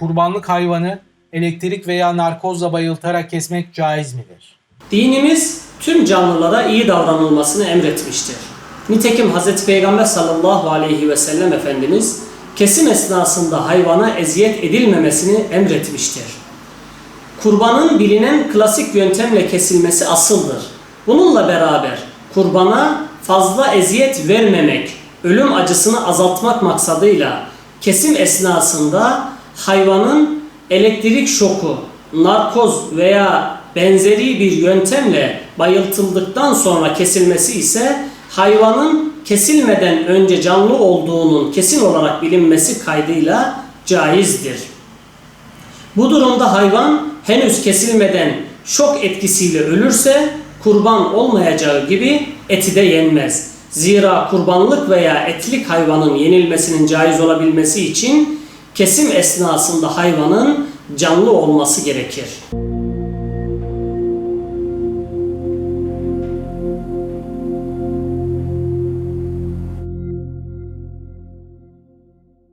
kurbanlık hayvanı elektrik veya narkozla bayıltarak kesmek caiz midir? Dinimiz tüm canlılara iyi davranılmasını emretmiştir. Nitekim Hz. Peygamber sallallahu aleyhi ve sellem Efendimiz kesim esnasında hayvana eziyet edilmemesini emretmiştir. Kurbanın bilinen klasik yöntemle kesilmesi asıldır. Bununla beraber kurbana fazla eziyet vermemek, ölüm acısını azaltmak maksadıyla kesim esnasında hayvanın elektrik şoku, narkoz veya benzeri bir yöntemle bayıltıldıktan sonra kesilmesi ise hayvanın kesilmeden önce canlı olduğunun kesin olarak bilinmesi kaydıyla caizdir. Bu durumda hayvan henüz kesilmeden şok etkisiyle ölürse kurban olmayacağı gibi eti de yenmez. Zira kurbanlık veya etlik hayvanın yenilmesinin caiz olabilmesi için kesim esnasında hayvanın canlı olması gerekir.